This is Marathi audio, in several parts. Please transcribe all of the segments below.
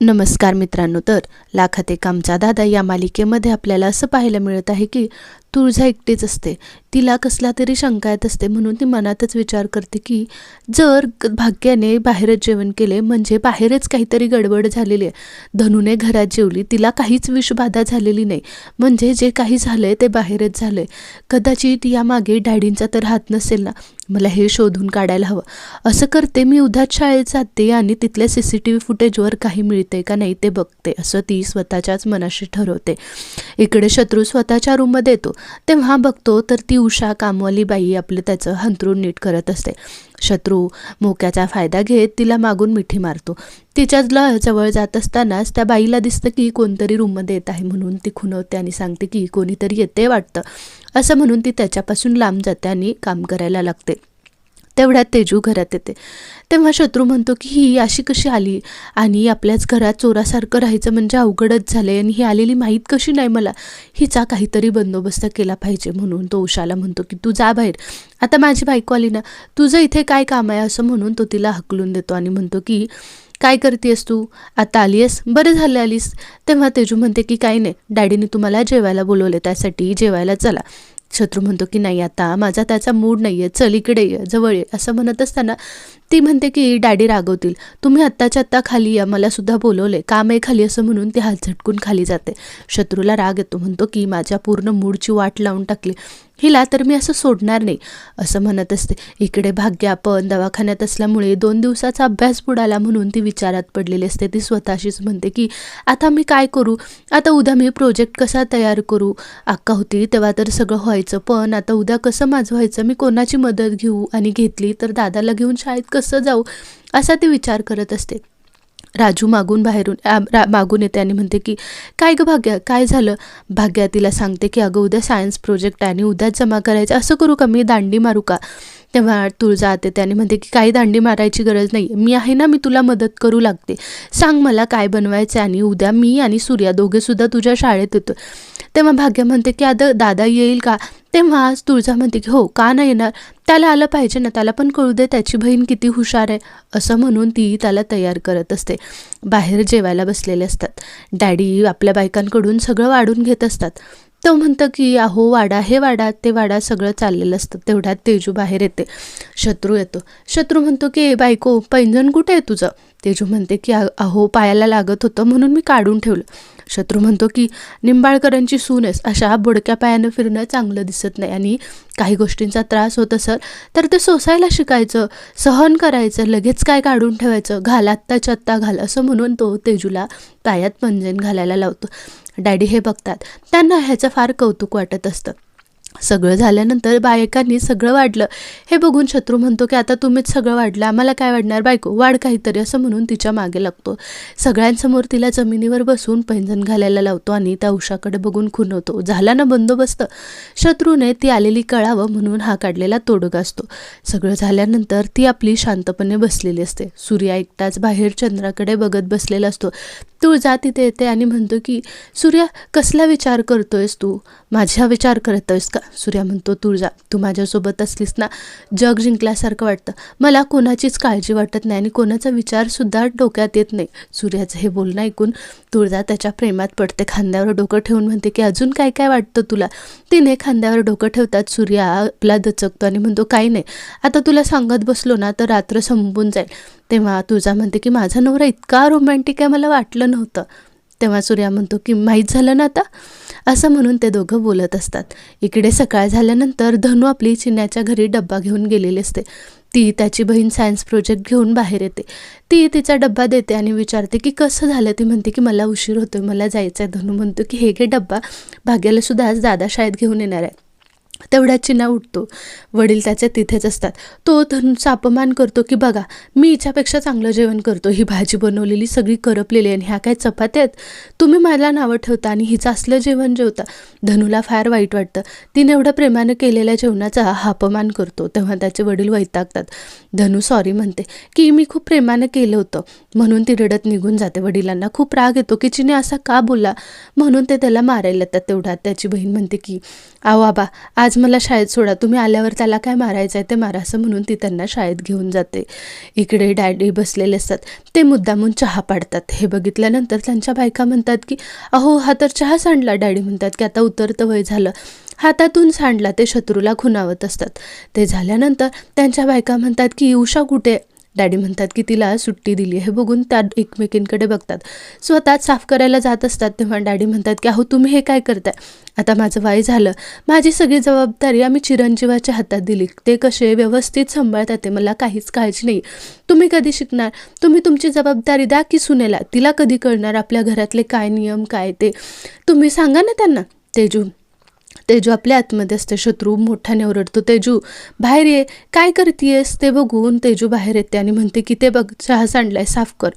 नमस्कार मित्रांनो तर लाखाते कामचा आमचा दादा या मालिकेमध्ये आपल्याला असं पाहायला मिळत आहे की तुळजा एकटीच असते. तिला कसला तरी शंका येत असते म्हणून ती मनातच विचार करते की जर भाग्याने बाहेरच जेवण केले म्हणजे बाहेरच काहीतरी गडबड झालेली आहे. धनूने घरात जेवली तिला काहीच विषबाधा झालेली नाही. म्हणजे जे काही झालंय ते बाहेरच झालंय. कदाचित यामागे डॅडींचा तर हात नसेल ना. मला हे शोधून काढायला हवं. असं करते मी उद्याच शाळेत जाते आणि तिथल्या सी सी टी व्ही फुटेजवर काही मिळते का नाही ते बघते. असं ती स्वतःच्याच मनाशी ठरवते. इकडे शत्रू स्वतःच्या रूममध्ये येतो. तेव्हा बघतो तर ती उषा कामवाली बाई आपलं त्याचं हंतरून नीट करत असते. शत्रू मोक्याचा फायदा घेत तिला मागून मिठी मारतो. तिच्याला जवळ जात असतानाच त्या बाईला दिसतं की कोणतरी रूममध्ये येत आहे म्हणून ती खुणवते आणि सांगते की कोणीतरी येते वाटतं. असं म्हणून ती त्याच्यापासून लांब जाते आणि काम करायला लागते. तेवढ्यात तेजू घरात येते. तेव्हा शत्रू म्हणतो की ही अशी कशी आली? आणि आपल्याच घरात चोरासारखं राहायचं म्हणजे अवघडच झालंय आणि ही आलेली माहीत कशी नाही मला? हिचा काहीतरी बंदोबस्त केला पाहिजे म्हणून तो उषाला म्हणतो की तू जा बाहेर. आता माझी बायको आली ना. तुझं इथे काय काम आहे? असं म्हणून तो तिला हकलून देतो आणि म्हणतो की काय करतेस तू? आता आली आहेस बरं झालं आलीस. तेव्हा तेजू म्हणते की काही नाही. डॅडीने तुम्हाला जेवायला बोलवले त्यासाठी जेवायला चला. शत्रू म्हणतो की नाही आता माझा त्याचा मूड नाही आहे चल इकडे ये जवळ ये असं म्हणत असताना ती म्हणते की डॅडी रागवतील. तुम्ही आत्ताच्या आत्ता खाली या. मला सुद्धा बोलवले काम आहे खाली असं म्हणून ती हात झटकून खाली जाते. शत्रूला राग येतो. म्हणतो की माझ्या पूर्ण मूडची वाट लावून टाकली. हिला तर मी असं सोडणार नाही. असं म्हणत असते. इकडे भाग्य आपण दवाखान्यात असल्यामुळे दोन दिवसाचा अभ्यास बुडाला म्हणून ती विचारात पडलेली असते. ती स्वतःशीच म्हणते की आता मी काय करू? आता उद्या मी प्रोजेक्ट कसा तयार करू? अक्का होती तेव्हा तर सगळं व्हायचं. पण आता उद्या कसं माझं व्हायचं? मी कोणाची मदत घेऊ आणि घेतली तर दादाला घेऊन शाळेत कसं जाऊ असा ते विचार करत असते. राजू मागून बाहेरून रा, मागून येते आणि म्हणते की काय गं भाग्या? काय झालं? भाग्या तिला सांगते की अगं उद्या सायन्स प्रोजेक्ट आहे आणि उद्याच जमा करायचं असं करू का? मी दांडी मारू का? तेव्हा तुळजा आते त्याने म्हणते की काही दांडी मारायची गरज नाही. मी आहे ना मी तुला मदत करू लागते. सांग मला काय बनवायचं आहे आणि उद्या मी आणि सूर्या दोघेसुद्धा तुझ्या शाळेत येतो तेव्हा भाग्य म्हणते की आता दादा येईल का? तेव्हा तुळजा म्हणते की हो का नाही येणार? त्याला आलं पाहिजे ना त्याला पण कळू दे त्याची बहीण किती हुशार आहे असं म्हणून ती त्याला तयार करत असते. बाहेर जेवायला बसलेले असतात. डॅडी आपल्या बायकांकडून सगळं वाढून घेत असतात. तो म्हणतं की अहो वाडा हे वाडा ते वाडा सगळं चाललेलं असतं तेवढ्यात तेजू बाहेर येते. शत्रू येतो. शत्रू म्हणतो की "ए बायको पैंजण कुठे आहे तुझं? तेजू म्हणते की अहो पायाला लागत होतं म्हणून मी काढून ठेवलं. शत्रू म्हणतो की निंबाळकरांची सून आहेस. अशा बुडक्या पायानं फिरणं चांगलं दिसत नाही आणि काही गोष्टींचा त्रास होत असेल तर ते सोसायला शिकायचं सहन करायचं लगेच काय काढून ठेवायचं घाल आत्ताच्या आत्ता घाल असं म्हणून तो तेजूला पायात पंजन घालायला लावतो. डॅडी हे बघतात. त्यांना ह्याचं फार कौतुक वाटत असतं. सगळं झाल्यानंतर बायकांनी सगळं वाढलं. हे बघून शत्रू म्हणतो की आता तुम्हीच सगळं वाढलं. आम्हाला काय वाढणार? बायको वाढ काहीतरी असं म्हणून तिच्यामागे लागतो. सगळ्यांसमोर तिला जमिनीवर बसून पैंजण घालायला लावतो आणि त्या उषाकडे बघून खुनवतो झाला ना बंदोबस्त? शत्रूने ती आलेली कळावं म्हणून हा काढलेला तोडगा असतो. सगळं झाल्यानंतर ती आपली शांतपणे बसलेली असते. सूर्या एकटाच बाहेर चंद्राकडे बघत बसलेला असतो. तुळजा तिथे येते आणि म्हणतो की सूर्या कसला विचार करतोयस तू? माझ्या विचार करतोयस का? सूर्या म्हणतो तुळजा तू माझ्यासोबत असलीस ना जग जिंकल्यासारखं वाटतं. मला कोणाचीच काळजी वाटत नाही आणि कोणाचा विचारसुद्धा डोक्यात येत नाही. सूर्याचं हे बोलणं ऐकून तुळजा त्याच्या प्रेमात पडते. खांद्यावर डोकं ठेवून म्हणते की अजून काय काय वाटतं तुला? तिने खांद्यावर डोकं ठेवतात सूर्या आपला दचकतो आणि म्हणतो काही नाही. आता तुला सांगत बसलो ना तर रात्र संपून जाईल. तेव्हा तुळजा म्हणते की माझा नवरा इतका रोमॅन्टिक आहे मला वाटलं नव्हतं. तेव्हा सूर्या म्हणतो की माहीत झालं ना आता? असं म्हणून ते दोघं बोलत असतात. इकडे सकाळ झाल्यानंतर धनू आपली चिन्याच्या घरी डब्बा घेऊन गेलेली असते. ती त्याची बहीण सायन्स प्रोजेक्ट घेऊन बाहेर येते. ती तिचा डब्बा देते आणि विचारते की कसं झालं? ती म्हणते की मला उशीर होतोय मला जायचं आहे धनू म्हणतो की हे घे डब्बा. भाग्यालासुद्धा आज दादा शाळेत घेऊन येणार आहे. तेवढ्यात चिन्हा उठतो. वडील त्याचे तिथेच असतात. तो धनुचा अपमान करतो की बघा मी हिच्यापेक्षा चांगलं जेवण करतो. ही भाजी बनवलेली सगळी करपलेली आहे आणि ह्या काय चपात्या आहेत? तुम्ही मला नावं ठेवता आणि हिचं असलं जेवण जेवता. धनूला फार वाईट वाटतं. तिने एवढं प्रेमानं केलेल्या जेवणाचा हा अपमान करतो. तेव्हा त्याचे वडील वैतागतात. धनू सॉरी म्हणते की मी खूप प्रेमानं केलं होतं. म्हणून ती रडत निघून जाते. वडिलांना खूप राग येतो की चिने असा का बोलला? म्हणून ते त्याला मारायला येतात तेवढ्यात. त्याची बहीण म्हणते की आहो आबा आज आज मला शाळेत सोडा. तुम्ही आल्यावर त्याला काय मारायचं आहे ते मारा असं म्हणून ती त्यांना शाळेत घेऊन जाते. इकडे डॅडी बसलेले असतात. ते मुद्दामून चहा पाडतात. हे बघितल्यानंतर त्यांच्या बायका म्हणतात की अहो हा तर चहा सांडला डॅडी म्हणतात की आता उतरतं वय झालं. हातातून सांडला ते शत्रूला खुणावत असतात. ते झाल्यानंतर त्यांच्या बायका म्हणतात की उषा कुठे? डॅडी म्हणतात की तिला सुट्टी दिली हे बघून त्या एकमेकींकडे बघतात. स्वतः साफ करायला जात असतात तेव्हा डॅडी म्हणतात की अहो तुम्ही हे काय करताय? आता माझं वय झालं. माझी सगळी जबाबदारी आम्ही चिरंजीवाच्या हातात दिली. ते कसे व्यवस्थित सांभाळतात ते मला काहीच काळजी नाही. तुम्ही कधी शिकणार? तुम्ही तुमची जबाबदारी द्या की सुनेला. तिला कधी कळणार आपल्या घरातले काय नियम काय ते? तुम्ही सांगा ना त्यांना. तेजू तेजू आपल्या आतमध्ये असते शत्रू मोठ्याने ओरडतो तेजू बाहेर ये. काय करतेयस? ते बघून तेजू बाहेर येते आणि म्हणते की ते बघ चहा सांडलाय साफ कर.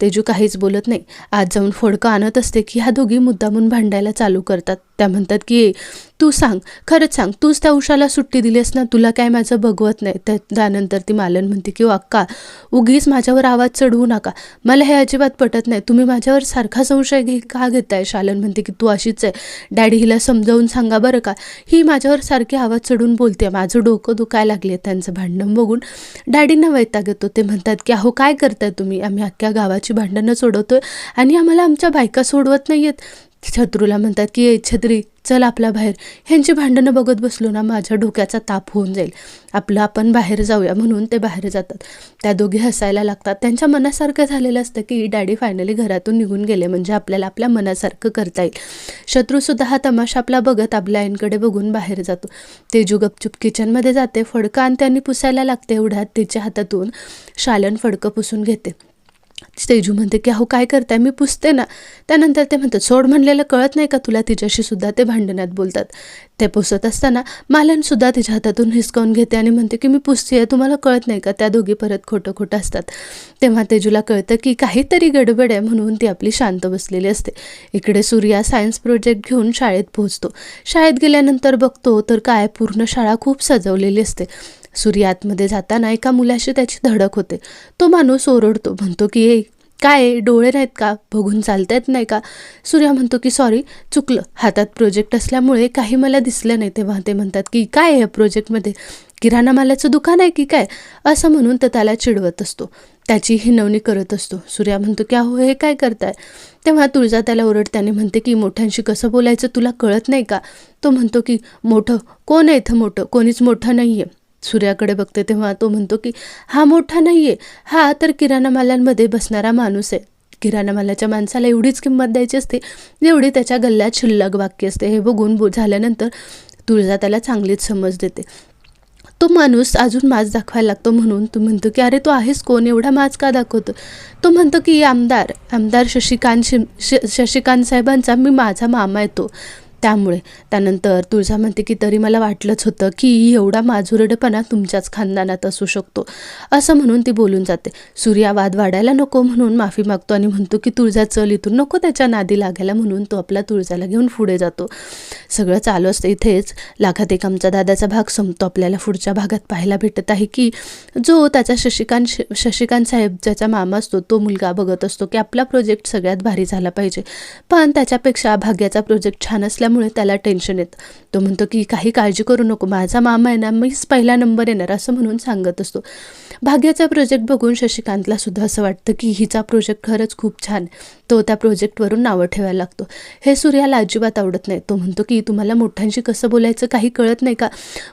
तेजू काहीच बोलत नाही. आज जाऊन फोडकं आणत असते की ह्या दोघी मुद्दामून भांडायला चालू करतात. त्या म्हणतात की "ए, तू सांग खरंच सांग तूच त्या उषाला सुट्टी दिलीस ना तुला काय माझं बघवत नाही? त्या त्यानंतर ती मालन म्हणते की अक्का उगीच माझ्यावर आवाज चढवू नका. मला हे अजिबात पटत नाही. तुम्ही माझ्यावर सारखा संशय घे का घेताय? शालन म्हणते की तू अशीच आहे. डॅडी हिला समजावून सांगा बरं का. ही माझ्यावर सारखी आवाज चढून बोलते. माझं डोकं दुखायला लागले त्यांचं भांडण बघून. डॅडींना वैताग येतो. ते म्हणतात की अहो काय करताय तुम्ही? आम्ही अख्ख्या गावाची भांडणं सोडवतोय आणि आम्हाला आमच्या बायका सोडवत नाही आहेत शत्रूला म्हणतात की ए छत्री चल आपला बाहेर. ह्यांची भांडणं बघत बसलो ना माझ्या डोक्याचा ताप होऊन जाईल. आपलं आपण बाहेर जाऊया म्हणून ते बाहेर जातात. त्या दोघी हसायला लागतात. त्यांच्या मनासारखं झालेलं असतं की डॅडी फायनली घरातून निघून गेले म्हणजे आपल्याला आपल्या मनासारखं करता येईल. शत्रूसुद्धा हा तमाशा आपला बघत आपल्या आईंकडे बघून बाहेर जातो. तेजू गपचूप किचनमध्ये जाते फडकं आणि त्यांनी पुसायला लागते एवढ्यात तिच्या हातातून शालन फडकं पुसून घेते. तेजू म्हणते की अहो काय करताय? मी पुसते ना. त्यानंतर ते म्हणतात सोड म्हणलेलं कळत नाही का तुला? तिच्याशी सुद्धा ते भांडण्यात बोलतात. ते पुसत असताना मालनसुद्धा तिच्या हातातून हिसकावून घेते आणि म्हणते की मी पुसते आहे तुम्हाला कळत नाही का? त्या दोघी परत खोटं खोटं असतात. तेव्हा तेजूला कळतं की काहीतरी गडबड आहे म्हणून ती आपली शांत बसलेली असते. इकडे सूर्या सायन्स प्रोजेक्ट घेऊन शाळेत पोहोचतो. शाळेत गेल्यानंतर बघतो तर काय पूर्ण शाळा खूप सजवलेली असते. सूर्य आतमध्ये जाताना एका मुलाशी त्याची धडक होते. तो माणूस ओरडतो म्हणतो की ए काय डोळे नाहीत का? बघून चालता येत नाही का? सूर्या म्हणतो की सॉरी चुकलं. हातात प्रोजेक्ट असल्यामुळे काही मला दिसलं नाही. तेव्हा ते म्हणतात की काय आहे या प्रोजेक्टमध्ये? किराणा मालाचं दुकान आहे की काय? असं म्हणून तर त्याला चिडवत असतो. त्याची हिनवणी करत असतो. सूर्या म्हणतो की अहो हे काय करताय? तेव्हा तुळजा त्याला ओरडत्याने म्हणते की मोठ्यांशी कसं बोलायचं तुला कळत नाही का? तो म्हणतो की मोठं? कोण आहे इथं मोठं? कोणीच मोठं नाही आहे सूर्याकडे बघते तेव्हा तो म्हणतो की हा मोठा नाही आहे हा तर किराणा मालांमध्ये बसणारा माणूस आहे. किराणा मालाच्या माणसाला एवढीच किंमत द्यायची असते जेवढी त्याच्या गल्ल्यात शिल्लक बाकी असते. हे बघून बो झाल्यानंतर तुळजा त्याला चांगलीच समज देते. तो माणूस अजून माज दाखवायला लागतो म्हणून तू म्हणतो की अरे तो आहेस कोण? एवढा माज का दाखवतो? तो म्हणतो की आमदार आमदार शशिकांत शिम श शशिकांत साहेबांचा मी माझा मामा येतो त्यामुळे. त्यानंतर तुळजा म्हणते की तरी मला वाटलंच होतं की एवढा माजुरडपणा तुमच्याच खानदानात असू शकतो. असं म्हणून ती बोलून जाते. सूर्या वाद वाढायला नको म्हणून माफी मागतो आणि म्हणतो की तुळजा चल इथून. नको त्याच्या नादी लागायला म्हणून तो आपला तुळजाला घेऊन पुढे जातो. सगळं चालू असतं. इथेच लाखात एक आमचा दादाचा भाग संपतो. आपल्याला पुढच्या भागात पाहायला भेटत आहे की जो त्याचा शशिकांत श शशिकांत साहेब ज्याचा मामा असतो तो मुलगा बघत असतो की आपला प्रोजेक्ट सगळ्यात भारी झाला पाहिजे. पण त्याच्यापेक्षा भाग्याचा प्रोजेक्ट छान असल्या असल्यामुळे त्याला टेन्शन येतं. तो म्हणतो की काही काळजी करू नको. माझा मामा आहे ना मीच पहिला नंबर येणार असं म्हणून सांगत असतो. भाग्याचा प्रोजेक्ट बघून शशिकांतला सुद्धा असं वाटतं की हिचा प्रोजेक्ट खरंच खूप छान तो त्या प्रोजेक्टवरून नावं ठेवायला लागतो. हे सूर्याला अजिबात आवडत नाही. तो म्हणतो की तुम्हाला मोठ्यांशी कसं बोलायचं काही कळत नाही का?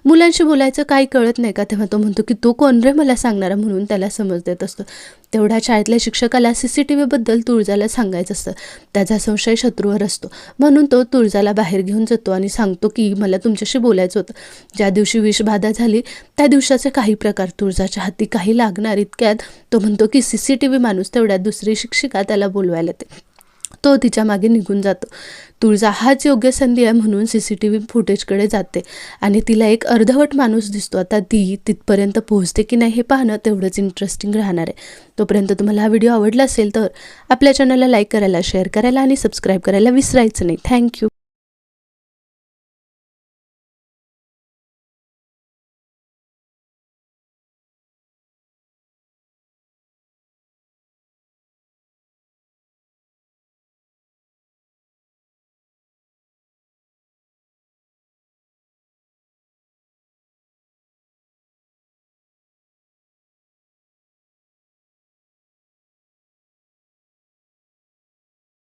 मुलांशी बोलायचं काही कळत नाही का? तेव्हा तो म्हणतो की तो कोण रे मला सांगणारा म्हणून त्याला समज देत असतो. तेवढ्या शाळेतल्या शिक्षकाला सी सी टी व्हीबद्दल तुळजाला सांगायचं असतं. त्याचा संशय शत्रूवर असतो. म्हणून तो तुळजाला बाहेर घेऊन जातो आणि सांगतो की मला तुमच्याशी बोलायचं होतं. ज्या दिवशी विषबाधा झाली त्या दिवसाचे काही प्रकार तुळजाच्या हाती काही लागणार इतक्यात तो म्हणतो की सी सी टी व्ही माणूस तेवढ्यात दुसरी शिक्षिका त्याला बोलवायला येते. तो तिच्यामागे निघून जातो. तुळजा हाच योग्य संधी आहे म्हणून सी सी टी व्ही फुटेजकडे जाते आणि तिला एक अर्धवट माणूस दिसतो. आता ती तिथपर्यंत पोहोचते की नाही हे पाहणं तेवढंच इंटरेस्टिंग राहणार आहे. तोपर्यंत तुम्हाला हा व्हिडिओ आवडला असेल तर आपल्या चॅनलला लाईक करायला शेअर करायला आणि सबस्क्राईब करायला विसरायचं नाही. थँक्यू